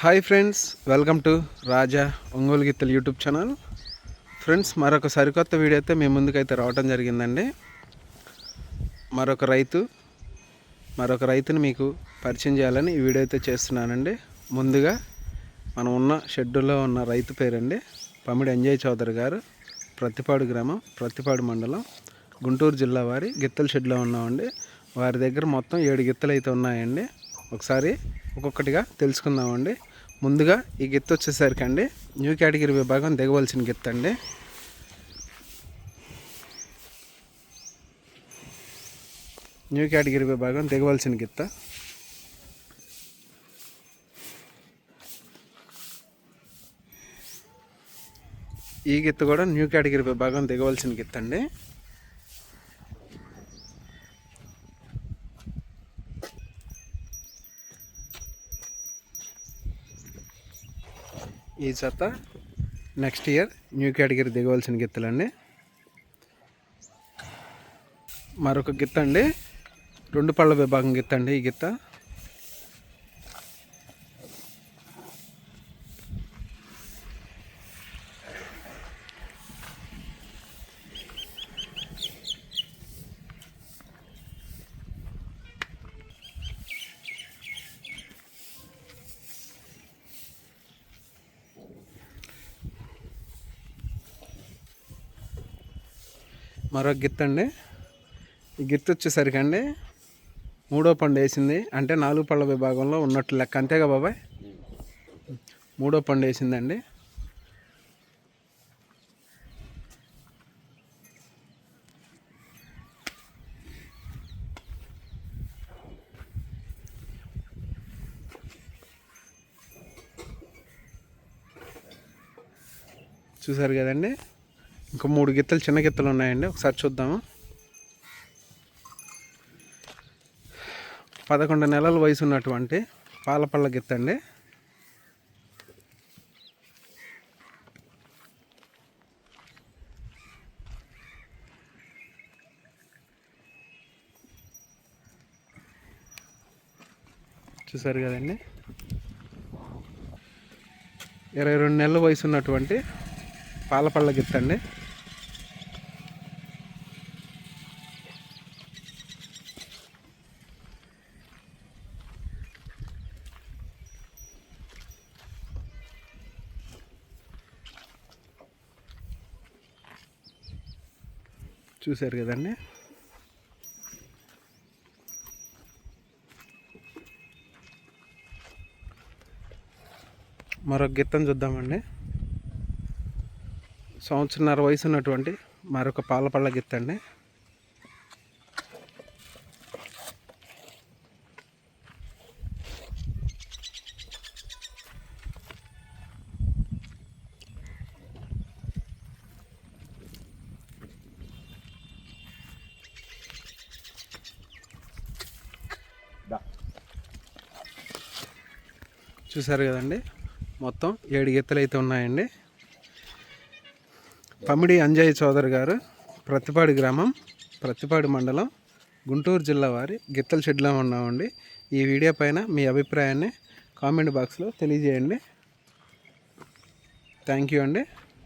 Hi friends welcome to Raja Ongole గిత్తలు YouTube channel friends మరొక సరికొత్త వీడియో అయితే మీ ముందుకైతే రావడం జరిగిందండి. మరొక రైతు మరొక రైతుని మీకు పరిచయం చేయాలని ఈ వీడియో అయితే చేస్తున్నానండి. ముందుగా మనం ఉన్న షెడ్యూల్లో ఉన్న రైతు పేరండి పమిడి ఎంజయ్ చౌదరి గారు. ప్రతిపాడు గ్రామం ప్రతిపాడు మండలం గుంటూరు జిల్లా వారి గిత్తల షెడ్లో ఉన్నామండి. వారి దగ్గర మొత్తం ఏడు గిత్తలు అయితే ఉన్నాయండి. ఒకసారి ఒక్కొక్కటిగా తెలుసుకుందామండి. ముందుగా ఈ గిత్త వచ్చేసరికి అండి న్యూ కేటగిరీ విభాగం దిగవలసిన గిత్త అండి. న్యూ కేటగిరీ విభాగం దిగవలసిన గిత్త. ఈ గిత్త కూడా న్యూ కేటగిరీ విభాగం దిగవలసిన గిత్త అండి. ఈ జత. నెక్స్ట్ ఇయర్ న్యూ కేటగిరీ దిగవలసిన గిత్తలండి. మరొక గిత్త అండి రెండు పళ్ళ విభాగం గిత్త అండి ఈ గిత్త. మరో గిత్త అండి. ఈ గిత్త వచ్చేసరికి అండి మూడో పండు వేసింది. అంటే నాలుగు పళ్ళ విభాగంలో ఉన్నట్టు లెక్క. అంతేగా బాబాయ్? మూడో పండు వేసిందండి. చూసారు కదండి? ఇంకా మూడు గిత్తలు చిన్న గిత్తలు ఉన్నాయండి. ఒకసారి చూద్దాము. పదకొండు నెలల వయసు ఉన్నటువంటి పాలపళ్ళ గిత్త అండి. చూసారు కదండి. ఇరవై రెండు నెలల వయసు ఉన్నటువంటి పాలపళ్ళ గిత్త అండి. చూశారు కదండి. మరొక గిత్తం చూద్దామండి. సంవత్సరన్నర వయసు ఉన్నటువంటి మరొక పాలపళ్ళ గిత్తండి చూసారు కదండి? మొత్తం ఏడు గీతలు అయితే ఉన్నాయండి. పమిడి అంజయ్య చౌదరి గారు ప్రతిపాడు గ్రామం ప్రతిపాడు మండలం గుంటూరు జిల్లా వారి గిత్తల షెడ్లో ఉన్నామండి. ఈ వీడియో పైన మీ అభిప్రాయాన్ని కామెంట్ బాక్స్లో తెలియజేయండి. థ్యాంక్ యూ అండి.